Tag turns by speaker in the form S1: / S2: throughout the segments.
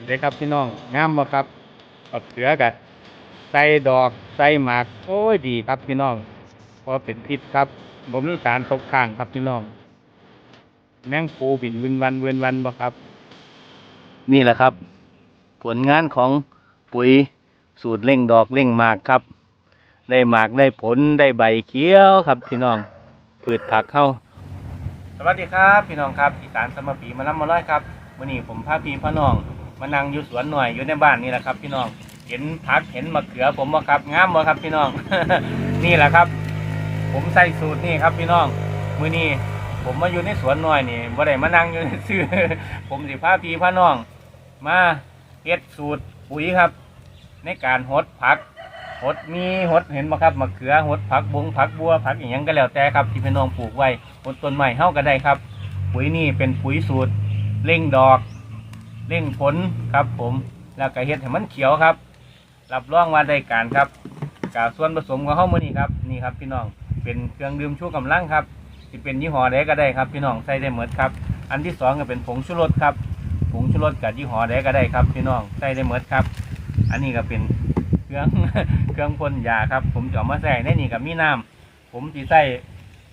S1: เป็นเลยครับพี่น้องงามบ่ครับบักเขือกับใส่ดอกใส่หมากโอ้ยดีครับพี่น้องพอเป็นพิษครับบ่มีสารตกค้างครับพี่น้องแมงปูบินวินวันเวียนวันบ่ครับ
S2: นี่แหละครับ ผลงานของปุ๋ยสูตรเร่งดอกเร่งหมากครับ ได้หมากได้ผลได้ใบเขียวครับพี่น้องพืชผักเข้า สวัสดีครับ พี่น้องครับอีสานสมปีมาล้ำมาร้อยครับวันนี้ผมพาพี่พาน้อง มานั่งอยู่สวนหน่อยอยู่ในบ้านนี่แหละครับ พี่น้องเห็นผักเห็นมะเขือผมบ่ครับงามบ่ครับพี่น้อง นี่แหละครับ ผมใส่สูตรนี่ครับ พี่น้องมื้อนี้ผมมาอยู่ในสวนหน่อยนี่บ่ได้มานั่งอยู่ในซื่อผมสิพาพี่พาน้อง มาเฮ็ดสูตรปุ๋ยครับ ในการหดผักหดมีหดเห็นบ่ครับมะเขือหดผักบงผักบัวผักอย่างยังก็แล้วแต่ครับ ที่พี่น้องปลูกไว้หดต้นไม้เฮาก็ได้ครับ ปุ๋ยนี่เป็นปุ๋ยสูตรเร่งดอก เร่งผลครับผมแล้วก็เฮ็ดให้มันเขียวครับ รับรองว่าได้การครับกับส่วนผสมของเฮาวมื้อนี้ครับนี่ครับพี่น้องเป็นเครื่องดื่มชูกำลังครับสิเป็นยี่ห้อใดก็ได้ครับ พี่น้องใส่ได้หมดครับ อันที่สองก็เป็นผงชูรสครับผงชูรสกับยี่ห้อใดก็ได้ครับ พี่น้องใส่ได้หมดครับ อันนี้ก็เป็นเครื่องเครื่องพ่นยาครับ ผมจะมาใส่ในนี่กับมีน้ำผมสีใส่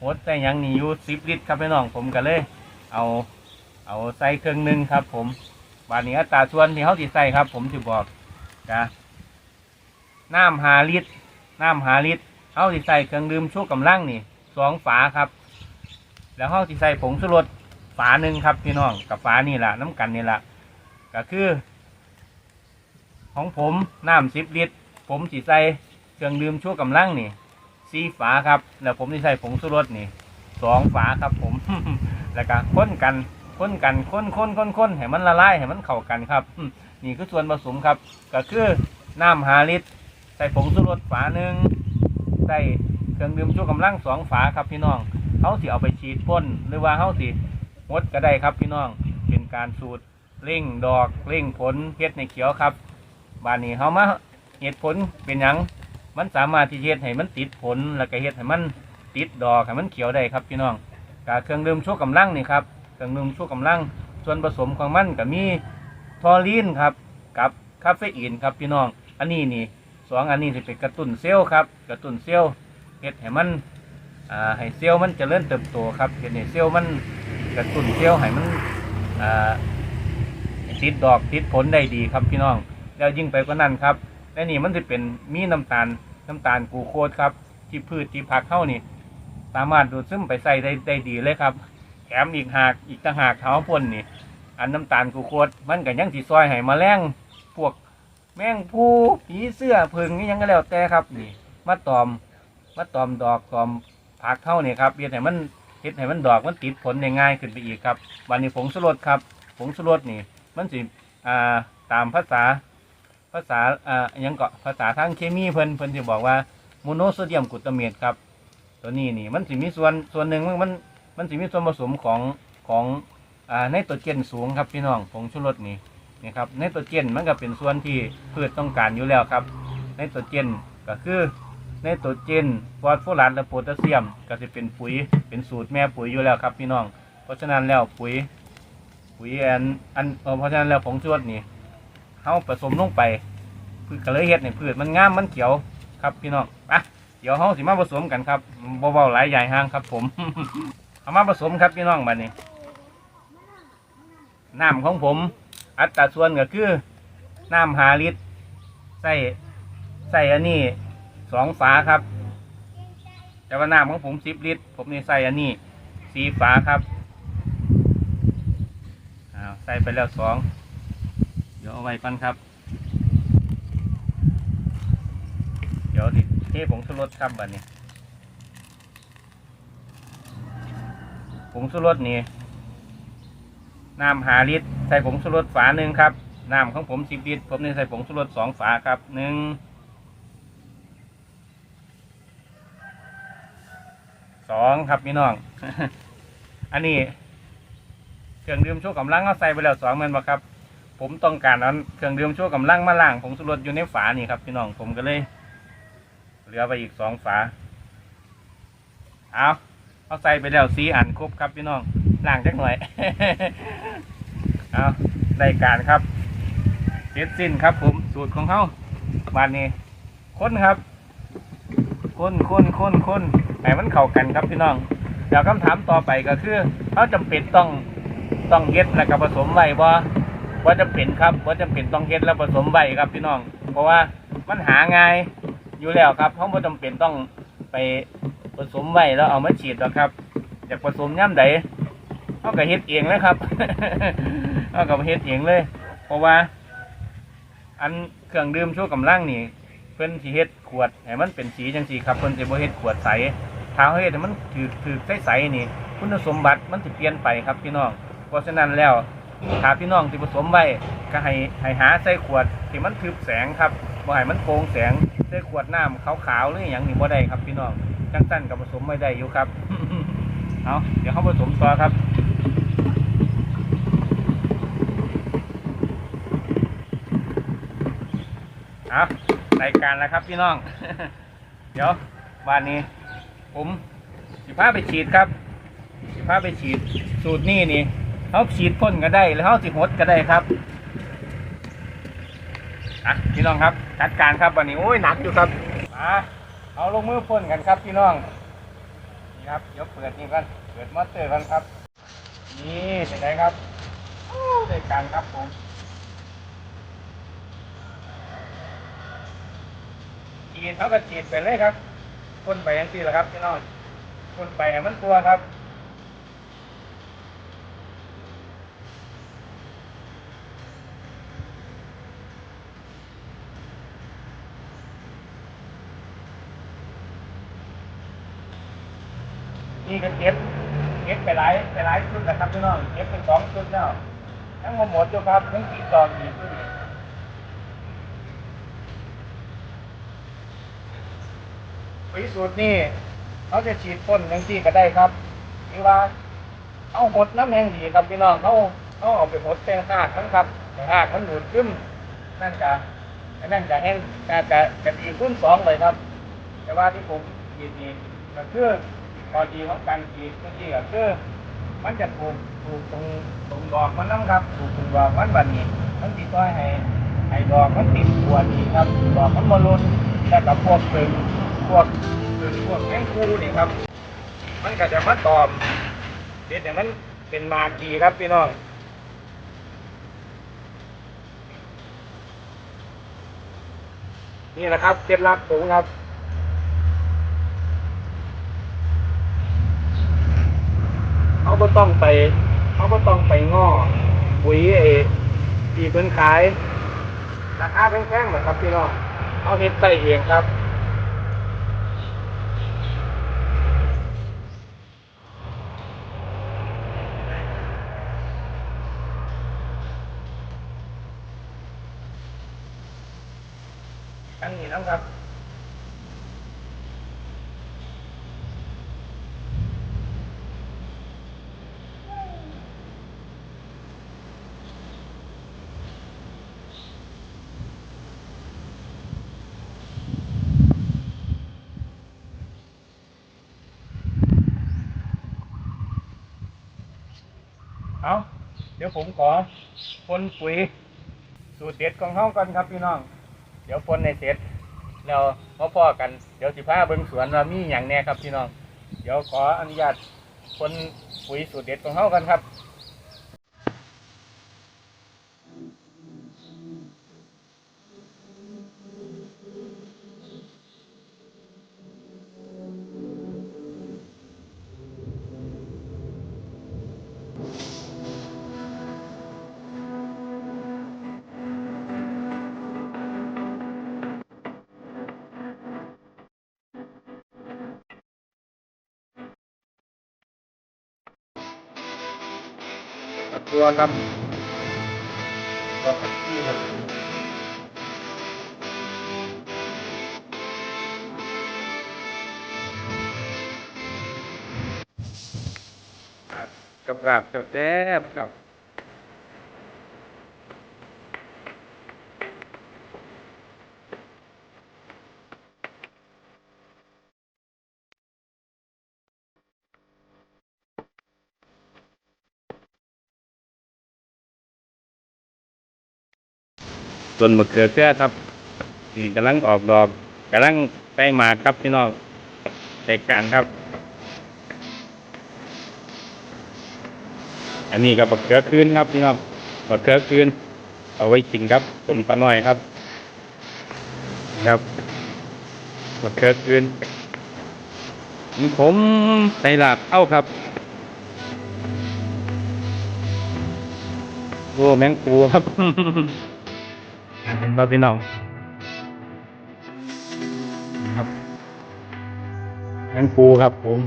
S2: หดใส่ยังนี่อยู่สิบลิตรครับพี่น้องผมก็เลย เอาเอาใส่เครื่องหนึ่งครับ ผม บานนี้อัตราส่วนที่เขาสีใส่ครับ ผมจะบอกนะน้ำหาลิตรน้ำหาลิตรเขาสีใส่เครื่องดื่มชูกำลังนี่สองฝาครับ แล้วเขาสีใส่ผงชูรสฝาหนึ่งครับพี่น้องกับฝานี่แหละน้ำกันนี่แหละก็คือ ของผมน้ำสิบลิตร ผมสีใส่เครื่องดื่มชูกำลังนี่สีฝาครับ แล้วผมสีใส่ผงชูรสนี่สองฝาครับผม แล้วก็ค้นกัน ค้นกันค้นค้นค้นค้นให้มันละลายให้มันเข้ากันครับนี่คือส่วนผสมครับ ก็คือน้ำหาลิตรใส่ผงชูรสฝาหนึ่งใส่เครื่องดื่มชูกำลังสองฝาครับพี่น้องเขาสิเอาไปฉีดพ่นหรือว่าเขาสิงดก็ได้ครับพี่น้องเป็นการสูตรเร่งดอกเร่งผลเฮ็ดในเขียวครับบานนี้เขามาเหตุผลเป็นยังมันสามารถที่เฮ็ดให้มันติดผลแล้วก็เฮ็ดให้มันติดดอกให้มันเขียวได้ครับพี่น้องกาเครื่องดื่มชูกำลังนี่ครับ เครื่องดื่มชูกำลัง ส่วนผสมของมันก็มีทอรีนครับกับคาเฟอีนครับพี่น้อง อันนี้นี่สองอันนี้จะเป็นกระตุ้นเซลล์ครับกระตุ้นเซลล์เฮ็ดให้มันอ่าให้เซลล์มันจเจริญเติบโตครับเฮ็ดให้เซลล์มันกระตุ้นเซลล์ให้มันอ่าติดดอกติดผลได้ดีครับพี่น้อง แล้วยิ่งไปกว่านั้นครับและนี่มันจะเป็นมีน้ำตาลน้ำตาลกูโคสครับ ที่พืชที่ผักเข้านี่ สามารถดูดซึมไปใส่ได้ได้ดีเลยครับ แถมอีกหากอีกต่างหากเท้าพ่นนี่ อันน้ำตาลกูโคสมันก็ยังสีซอยให้มาแรงพวกแมงผู้ผีเสื้อผึ่งนี่ยังก็แล้วแต่ครับนี่มาตอมมาตอมดอกตอมผักเข้านี่ครับเฮ็ดให้มันเฮ็ดให้มันดอกมันติดผลได้ง่ายขึ้นไปอีกครับวันนี้ผงสุรสครับผงสุรสนี่ มันสิอ่าตามภาษา ภาษาอ่ายังเกาะภาษาทางเคมีเพิ่นเพิ่นจะบอกว่าโมโนโซเดียมกลูตาเมตครับ ตัวนี้นี่มันสิมีส่วนส่วนหนึ่งมัน มันมันสิมีส่วนผสมของของอ่าไนโตรเจนสูงครับพี่น้องผงชูรสนี่นี่ครับไนโตรเจนมันก็เป็นส่วนที่พืชต้องการอยู่แล้วครับไนโตรเจนก็คือไนโตรเจนฟอสฟอรัสและโพแทสเซียม ก็จะเป็นปุ๋ยเป็นสูตรแม่ปุ๋ยอยู่แล้วครับพี่น้อง เพราะฉะนั้นแล้วปุ๋ยปุ๋ยอันอันเพราะฉะนั้นแล้วผงชูรสนี่เขาผสมลงไปพืชก็เลยเฮ็ดในพืชมันงามมันเขียวครับพี่น้องอะเดี๋ยวเขาสิมาผสมกันครับเบาๆหลายใหญ่ห้างครับผม เอามาผสมครับพี่น้องบัดนี้น้ำของผม อัตราส่วนก็คือน้ำหาลิตรใส่ใส่อันนี้สองฝาครับ แต่ว่าน้ำของผมสิบลิตร ผมนี่ใส่อันนี้สี่ฝาครับอ้าใส่ไปแล้วสองเดี๋ยวเอาไว้ก่อนครับ เดี๋ยวดิเทผงชูรสครับบัดนี้ งชูรสนี่น้ำหาลิตรใส่ผงชูรสฝาหนึ่งครับน้ำของผมสิบลิตรผมนี่ใส่ผงชูรสสองฝาครับหนึ่งสองครับพี่น้อง อันนี้เครื่องดื่มชูกำลังเอาใส่ไปแล้วสองแมันบ่ครับ ผมต้องการนั้นเครื่องดื่มชั่วกำลังมาล่างผงสุรสอยู่ในฝานี่ครับพี่น้องผมก็เลย เหลือไปอีกสองฝาเอา เอาใส่ไปแล้วสีอันครบครับพี่น้องล่างจักหน่อย เอาได้การครับเสร็จสิ้นครับ ผมสูตรของเขาบานนี้ค้นครับ ค้นค้นค้นค้นให้มันเข้ากันครับพี่น้องเดี๋ยวคำถามต่อไปก็คือเขาจำเป็นต้องต้องเฮ็ดแล้วก็ผสมไว้บ่ว่าจำเป็นครับว่าจำเป็นต้องเฮ็ดแล้วผสมไว้ครับพี่น้อง เพราะว่ามันหาง่ายอยู่แล้วครับเขาบ่จำเป็นต้องไป ผสมไว้แล้วเอามาฉีดหรอกครับอยากผสมย่ำใดเขาก็เฮ็ดเองเลยครับเขาก็เฮ็ดเองเลย เพราะว่า อันเครื่องดื่มชูกำลังนี่ เพิ่นสิเฮ็ดขวดให้มันเป็นสีจังซี่ครับเพิ่นสิบ่เฮ็ดขวดใสถ้าเฮ็ดให้มันถือถือใสๆนี่ คุณสมบัติมันสิเปลี่ยนไปครับพี่น้องเพราะฉะนั้นแล้วถ้าพี่น้องสิผสมไว้ก็ให้ให้หาใส่ขวดที่มันทึบแสงครับบ่ให้มันโปร่งแสงใส่ขวดน้ำขาวๆหรืออหยังนี่บ่ได้ครับพี่น้อง จังซั่นก็ผสมไม่ได้อยู่ครับ เอาเดี๋ยวเขาผสมต่อครับเอารายการแล้วครับพี่น้อง เดี๋ยววันนี้ ผมสิพาไปฉีดครับ สิพาไปฉีดสูตรนี้นี่เขาฉีดพ่นก็ได้หรือเขาสิหดก็ได้ครับอะพี่น้องครับจัดการครับวันนี้โอ้ยหนักอยู่ครับมา เอาลงมือพ่นกันครับพี่น้อง นี่ครับ เดี๋ยวเปิดนี่กัน เปิดมอเตอร์กันครับ นี่เป็นไงครับโอ้ได้การครับผมจีดเขาก็จีดไปเลยครับพ่นไปอย่างที่แหละครับพี่น้องพ่นไปให้มันตัวครับ นี่ก็เก็บเก็บไปหลายไปหลายชุดแล้วครับพี่น้องเก็บไปสองชุดแล้วทั้งหมดอยู่ครับทั้งกี่ตอนอีกชุดนี้ปุ๋ยสูตรนี่เขาจะฉีดพ่นยังที่ก็ได้ครับหรือว่าเอาหดน้ำแห้งดีครับพี่น้องเขาเขาเอาไปหดแป้งหากทั้งครับแต่หากมันหนุนขึ้นนั่นจะนั่นจะแห้งจะจะจะดีขึ้นสองเลยครับ แต่ว่าที่ผมฉีดนี่ก็คือ พอดีของการฉีดเมื่อกี้ก็คือมันจะถูกถูกตรงตรงดอกมันน้ำครับถูกตรงดอกมันบัดนี้มันติดต้อยให้ให้ดอกมันติดตัวดีครับดอกมันมาลุนแต่กับพวกตึงพวกคือพวกแมงคูนี่ครับ มันก็จะมาตอมเด็ดอย่างมันเป็นมากีครับพี่น้องนี่นะครับเคล็ดลับสูงครับ เขาก็ต้องไปเขาก็ต้องไปง้อปุ๋ยเอที่เพิ่นขายราคาแพงๆเหมือนครับพี่น้องเอาเฮ็ดใจเองครับ เอาเดี๋ยวผมขอพ่นปุ๋ยสูตรเด็ดของเขากันครับพี่น้อง เดี๋ยวพ่นในเสร็จแล้วมาพ่อกันเดี๋ยวสิพาเบิ่งสวนว่ามีอย่างแน่ครับพี่น้อง เดี๋ยวขออนุญาตพ่นปุ๋ยสูตรเด็ดของเขากันครับ ตัวครับตัวผักชีครับกับกับแซ่บๆครับ
S1: ต้นมะเขือเทศครับที่กำลังออกดอกกำลังใกล้มาครับพี่น้องแตกกันครับ อันนี้ก็บักเขือคืนครับพี่น้องบักเขือคืน เอาไว้กินครับต้นปลาหน่อยครับครับบักเขือคืนนี่ผมใส่ลาบเอ้าครับโอ้แมงปูครับ เห็นป่ะพี่น้องครับแมงปูครับผม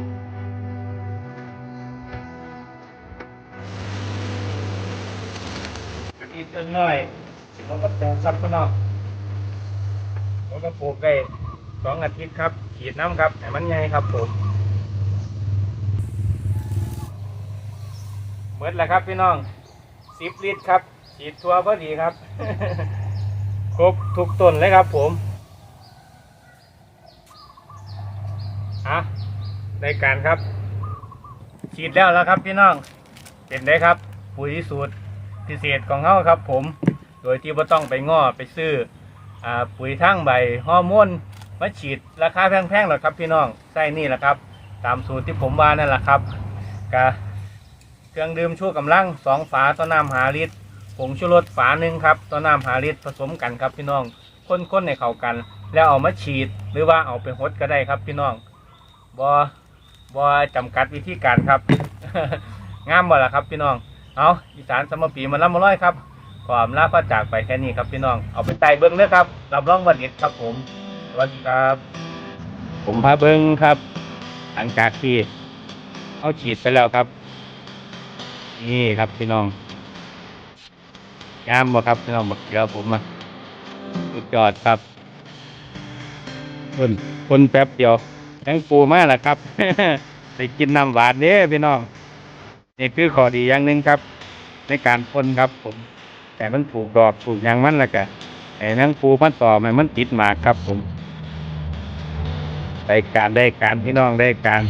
S1: อีกต้นน้อยเราก็ปลูกครับพี่น้องเราก็ปลูกได้สองอาทิตย์ครับขีดน้ำครับให้มันใหญ่ครับผมเมื่อแล้วครับพี่น้องสิบลิตรครับฉีดตัวพอดีครับ ครบทุกต้นเลยครับผมอะในการครับ ฉีดแล้วแล้วครับพี่น้องเป็นได้ครับ ปุ๋ยสูตรพิเศษของเขาครับ ผม โดยที่ไม่ต้องไปง้อไปซื้ออปุ๋ยทั้งใบฮอร์โมนมาฉีดราคาแพงๆหรอกครับ พี่น้องใส่นี่แหละครับ ตามสูตรที่ผมว่านั่นแหละครับกะเครื่องดื่มชูกำลังสองฝาต่อน้ำหาลิตร ผงชูรสฝาหนึ่งครับต่อน้ำหาลิตรผสมกันครับพี่น้องคนๆในเข้ากัน แล้วเอามาฉีดหรือว่าเอาไปหดก็ได้ครับพี่น้องบอบอจำกัดวิธีการครับงามบ่ละครับพี่น้องเอาอีสานสมปีมาล้ำมาร้อยครับความลาก็จากไปแค่นี้ครับพี่น้องเอาไปไต่เบิ้งเด้อครับรับรองวันเด็ดครับผมสวัสดีครับ ผมพาเบิ้งครับ หลังจากที่เอาฉีดไปแล้วครับ นี่ครับพี่น้อง งามบ่ครับพี่น้องบักเกลือผมอะสุดยอดครับคนคนแป๊บเดียวแตงปูมาแล้วครับไปกินน้ำหวานเด้พี่น้องนี่คือข้อดีอย่างหนึ่งครับ ในการพ่นครับ ผม แต่มันปลูกดอกปลูกหยางมันแล้วก็ไอ้นังปูมันต่อมันมันติดหมากครับผมได้การได้การพี่น้องได้การ